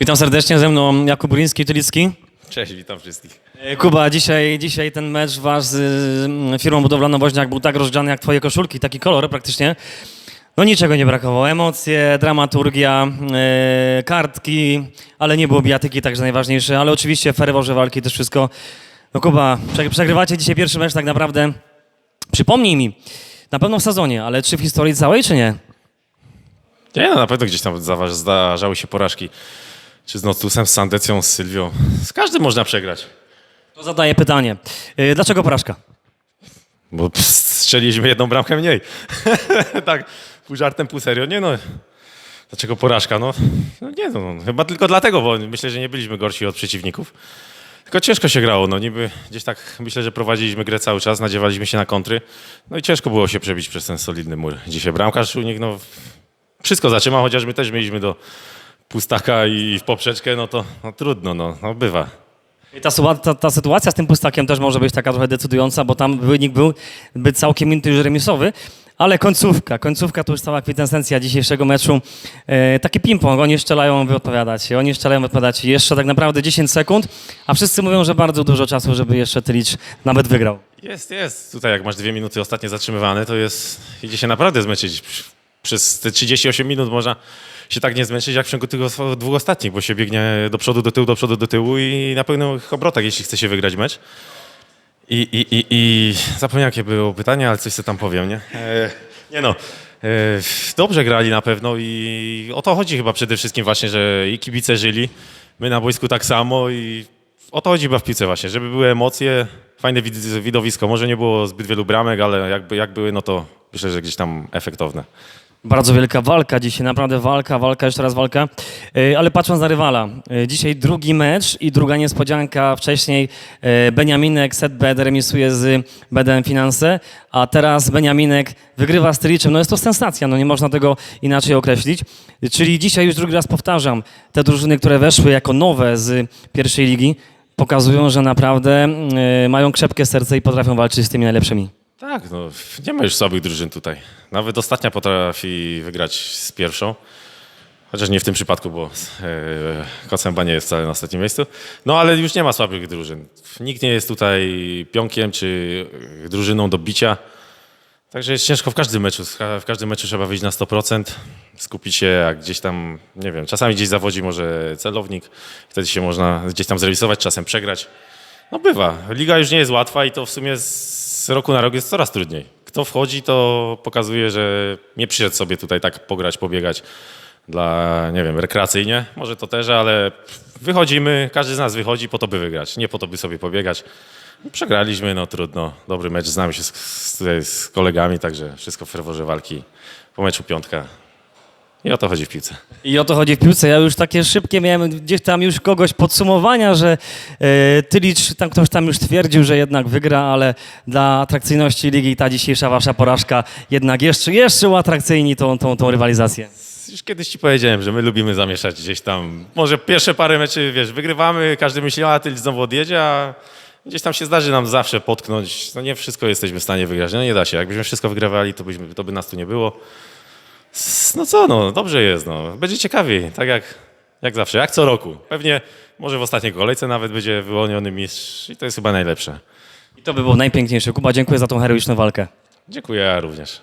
Witam serdecznie, ze mną Jakub Buriński, Tylicki. Cześć, witam wszystkich. E, Kuba, dzisiaj, dzisiaj ten mecz wasz z firmą budowlaną Woźniak był tak rozgrzany jak twoje koszulki, taki kolor praktycznie. No niczego nie brakowało, emocje, dramaturgia, e, kartki, ale nie było bijatyki, także najważniejsze, ale oczywiście ferworze walki też wszystko. No Kuba, prze- przegrywacie dzisiaj pierwszy mecz tak naprawdę, przypomnij mi, na pewno w sezonie, ale czy w historii całej, czy nie? Nie, no na pewno gdzieś tam zdarzały się porażki. Czy z Notusem, z Sandecją, z Sylwią. Z każdym można przegrać. To zadaję pytanie. E, Dlaczego porażka? Bo pss, strzeliliśmy jedną bramkę mniej. tak, pół żartem, pół serio. Nie no, dlaczego porażka? No, no nie no, no, chyba tylko dlatego, bo myślę, że nie byliśmy gorsi od przeciwników. Tylko ciężko się grało, no niby gdzieś tak myślę, że prowadziliśmy grę cały czas, nadziewaliśmy się na kontry. No i ciężko było się przebić przez ten solidny mur. Dzisiaj bramkarz u nich, no wszystko zatrzymał, chociaż my też mieliśmy do pustaka i w poprzeczkę, no to no, trudno, no, no bywa. I Ta, ta, ta sytuacja z tym pustakiem też może być taka trochę decydująca, bo tam wynik był, był całkiem inny już remisowy, ale końcówka, końcówka to już cała kwintesencja dzisiejszego meczu. E, taki ping-pong, oni strzelają, wy odpowiadacie, oni strzelają, wy odpowiadacie. Jeszcze tak naprawdę 10 sekund, a wszyscy mówią, że bardzo dużo czasu, żeby jeszcze Tylicz nawet wygrał. Jest, jest. Tutaj jak masz dwie minuty ostatnie zatrzymywane, to jest, idzie się naprawdę zmęczyć. Przez te 38 minut można się tak nie zmęczyć, jak w ciągu tych dwóch ostatnich, bo się biegnie do przodu, do tyłu, do przodu, do tyłu i na pełnych obrotach, jeśli chce się wygrać mecz. I, i, i, i zapomniałem, jakie było pytanie, ale coś sobie tam powiem, nie? E, nie no, e, dobrze grali na pewno i o to chodzi chyba przede wszystkim właśnie, że i kibice żyli, my na boisku tak samo i o to chodzi chyba w piłce właśnie, żeby były emocje, fajne wid- widowisko. Może nie było zbyt wielu bramek, ale jakby, jak były, no to myślę, że gdzieś tam efektowne. Bardzo wielka walka dzisiaj, naprawdę walka, walka, jeszcze raz walka. E, Ale patrząc na rywala, e, dzisiaj drugi mecz i druga niespodzianka. Wcześniej e, Beniaminek set bet remisuje z BDM Finanse, a teraz Beniaminek wygrywa z Tyliczem. No jest to sensacja, no nie można tego inaczej określić. Czyli dzisiaj już drugi raz powtarzam, te drużyny, które weszły jako nowe z pierwszej ligi, pokazują, że naprawdę mają krzepkie serce i potrafią walczyć z tymi najlepszymi. Tak, no nie ma już słabych drużyn tutaj. Nawet ostatnia potrafi wygrać z pierwszą. Chociaż nie w tym przypadku, bo Kocemba nie jest wcale na ostatnim miejscu. No ale już nie ma słabych drużyn. Nikt nie jest tutaj pionkiem czy drużyną do bicia. Także jest ciężko w każdym meczu. W każdym meczu trzeba wyjść na 100%, skupić się, jak gdzieś tam, nie wiem, czasami gdzieś zawodzi może celownik, wtedy się można gdzieś tam zrealizować, czasem przegrać. No bywa. Liga już nie jest łatwa i to w sumie z roku na rok jest coraz trudniej. Kto wchodzi, to pokazuje, że nie przyszedł sobie tutaj tak pograć, pobiegać dla, nie wiem, rekreacyjnie. Może to też, ale wychodzimy, każdy z nas wychodzi po to, by wygrać, nie po to, by sobie pobiegać. Przegraliśmy, no trudno. Dobry mecz, znamy się z, z, z kolegami, także wszystko w ferworze walki. Po meczu piątka. I o to chodzi w piłce. I o to chodzi w piłce. Ja już takie szybkie miałem gdzieś tam już kogoś podsumowania, że e, Tylicz, tam ktoś tam już twierdził, że jednak wygra, ale dla atrakcyjności ligi ta dzisiejsza wasza porażka jednak jeszcze, jeszcze uatrakcyjni tą, tą, tą rywalizację. Już kiedyś ci powiedziałem, że my lubimy zamieszać gdzieś tam. Może pierwsze parę meczy, wiesz, wygrywamy, każdy myśli, a ty znowu odjedzie, a gdzieś tam się zdarzy nam zawsze potknąć. No nie wszystko jesteśmy w stanie wygrać. No nie da się. Jakbyśmy wszystko wygrywali, to, byśmy, to by nas tu nie było. No co, no dobrze jest, no. Będzie ciekawiej, tak jak, jak zawsze, jak co roku. Pewnie może w ostatniej kolejce nawet będzie wyłoniony mistrz i to jest chyba najlepsze. I to by było najpiękniejsze. Kuba, dziękuję za tą heroiczną walkę. Dziękuję ja również.